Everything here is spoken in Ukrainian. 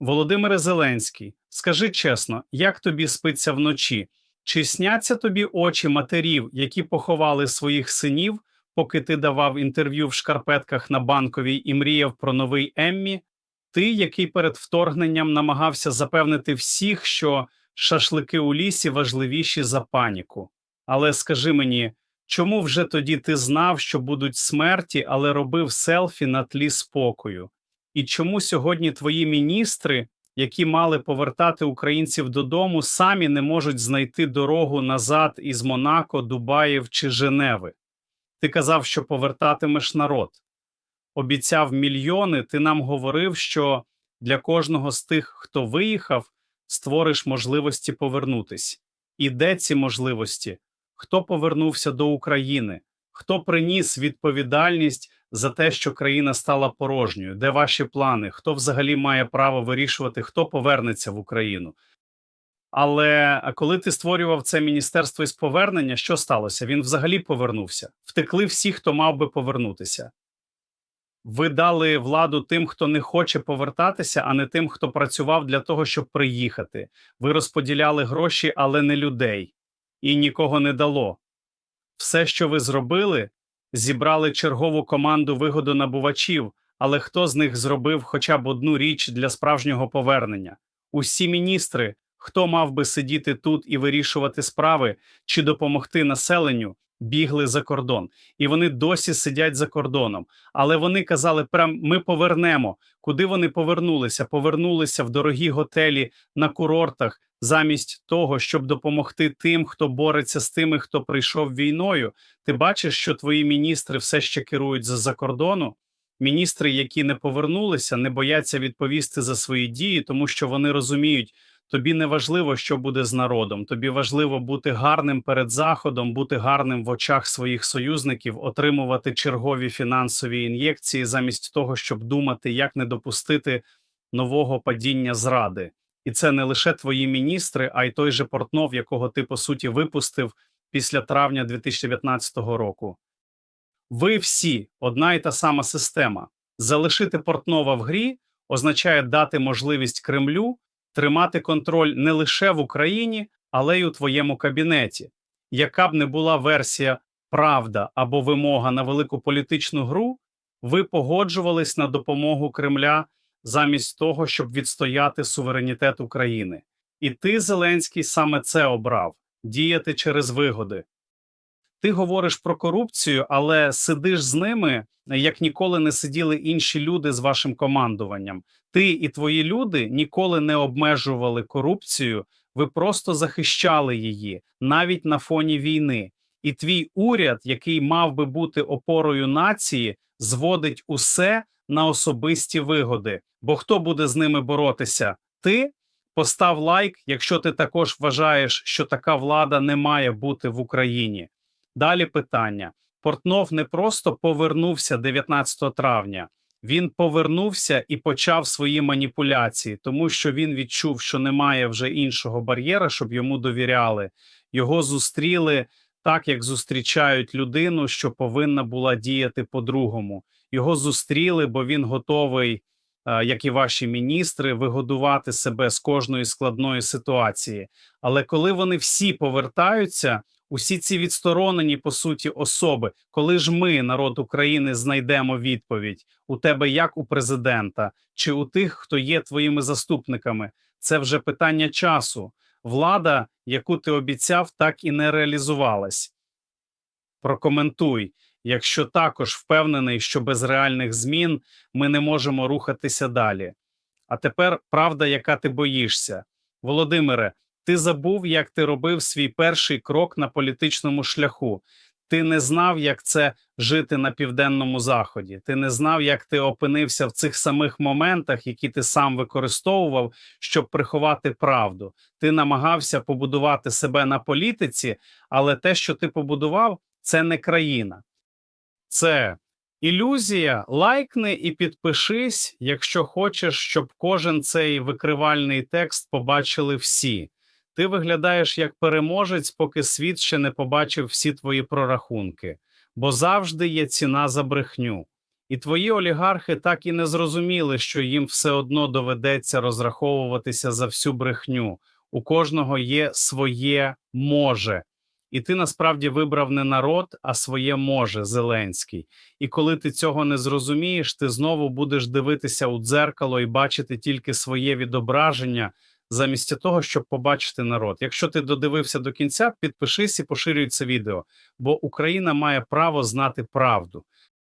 Володимире Зеленський, скажи чесно, як тобі спиться вночі? Чи сняться тобі очі матерів, які поховали своїх синів, поки ти давав інтерв'ю в шкарпетках на банковій і мріяв про новий Еммі? Ти, який перед вторгненням намагався запевнити всіх, що шашлики у лісі важливіші за паніку. Але скажи мені, чому вже тоді ти знав, що будуть смерті, але робив селфі на тлі спокою? І чому сьогодні твої міністри, які мали повертати українців додому, самі не можуть знайти дорогу назад із Монако, Дубаїв чи Женеви? Ти казав, що повертатимеш народ. Обіцяв мільйони, ти нам говорив, що для кожного з тих, хто виїхав, створиш можливості повернутись. І де ці можливості? Хто повернувся до України? Хто приніс відповідальність за те, що країна стала порожньою? Де ваші плани? Хто взагалі має право вирішувати, хто повернеться в Україну? Але коли ти створював це міністерство із повернення, що сталося? Він взагалі повернувся. Втекли всі, хто мав би повернутися. Ви дали владу тим, хто не хоче повертатися, а не тим, хто працював для того, щоб приїхати. Ви розподіляли гроші, але не людей, і нікого не дало. Все, що ви зробили, зібрали чергову команду вигодонабувачів, але хто з них зробив хоча б одну річ для справжнього повернення? Усі міністри, хто мав би сидіти тут і вирішувати справи чи допомогти населенню, бігли за кордон, і вони досі сидять за кордоном. Але вони казали, прям ми повернемо. Куди вони повернулися? Повернулися в дорогі готелі на курортах, замість того, щоб допомогти тим, хто бореться з тими, хто прийшов війною. Ти бачиш, що твої міністри все ще керують з за кордону. Міністри, які не повернулися, не бояться відповісти за свої дії, тому що вони розуміють, тобі не важливо, що буде з народом. Тобі важливо бути гарним перед заходом, бути гарним в очах своїх союзників, отримувати чергові фінансові ін'єкції, замість того, щоб думати, як не допустити нового падіння зради. І це не лише твої міністри, а й той же Портнов, якого ти по суті випустив після травня 2019 року. Ви всі одна і та сама система. Залишити Портнова в грі означає дати можливість Кремлю тримати контроль не лише в Україні, але й у твоєму кабінеті. Яка б не була версія правда або вимога на велику політичну гру, ви погоджувались на допомогу Кремля замість того, щоб відстояти суверенітет України. І ти, Зеленський, саме це обрав діяти через вигоди. Ти говориш про корупцію, але сидиш з ними, як ніколи не сиділи інші люди з вашим командуванням. Ти і твої люди ніколи не обмежували корупцію, ви просто захищали її навіть на фоні війни. І твій уряд, який мав би бути опорою нації, зводить усе на особисті вигоди. Бо хто буде з ними боротися? Ти постав лайк, якщо ти також вважаєш, що така влада не має бути в Україні. Далі питання: Портнов не просто повернувся 19 травня. Він повернувся і почав свої маніпуляції, тому що він відчув, що немає вже іншого бар'єра, щоб йому довіряли. Його зустріли так, як зустрічають людину, що повинна була діяти по-другому. Його зустріли, бо він готовий, е, як і ваші міністри, вигодувати себе з кожної складної ситуації. Але коли вони всі повертаються, усі ці відсторонені по суті особи, коли ж ми, народ України, знайдемо відповідь у тебе, як у президента, чи у тих, хто є твоїми заступниками, це вже питання часу. Влада, яку ти обіцяв, так і не реалізувалась. Прокоментуй, якщо також впевнений, що без реальних змін ми не можемо рухатися далі. А тепер правда, яка ти боїшся, Володимире. Ти забув, як ти робив свій перший крок на політичному шляху. Ти не знав, як це жити на південному заході. Ти не знав, як ти опинився в цих самих моментах, які ти сам використовував, щоб приховати правду. Ти намагався побудувати себе на політиці, але те, що ти побудував, це не країна. Це ілюзія. Лайкни і підпишись, якщо хочеш, щоб кожен цей викривальний текст побачили всі. Ти виглядаєш як переможець, поки світ ще не побачив всі твої прорахунки, бо завжди є ціна за брехню. І твої олігархи так і не зрозуміли, що їм все одно доведеться розраховуватися за всю брехню. У кожного є своє може. І ти насправді вибрав не народ, а своє може Зеленський. І коли ти цього не зрозумієш, ти знову будеш дивитися у дзеркало і бачити тільки своє відображення, замість того, щоб побачити народ. Якщо ти додивився до кінця, підпишись і поширюй це відео, бо Україна має право знати правду.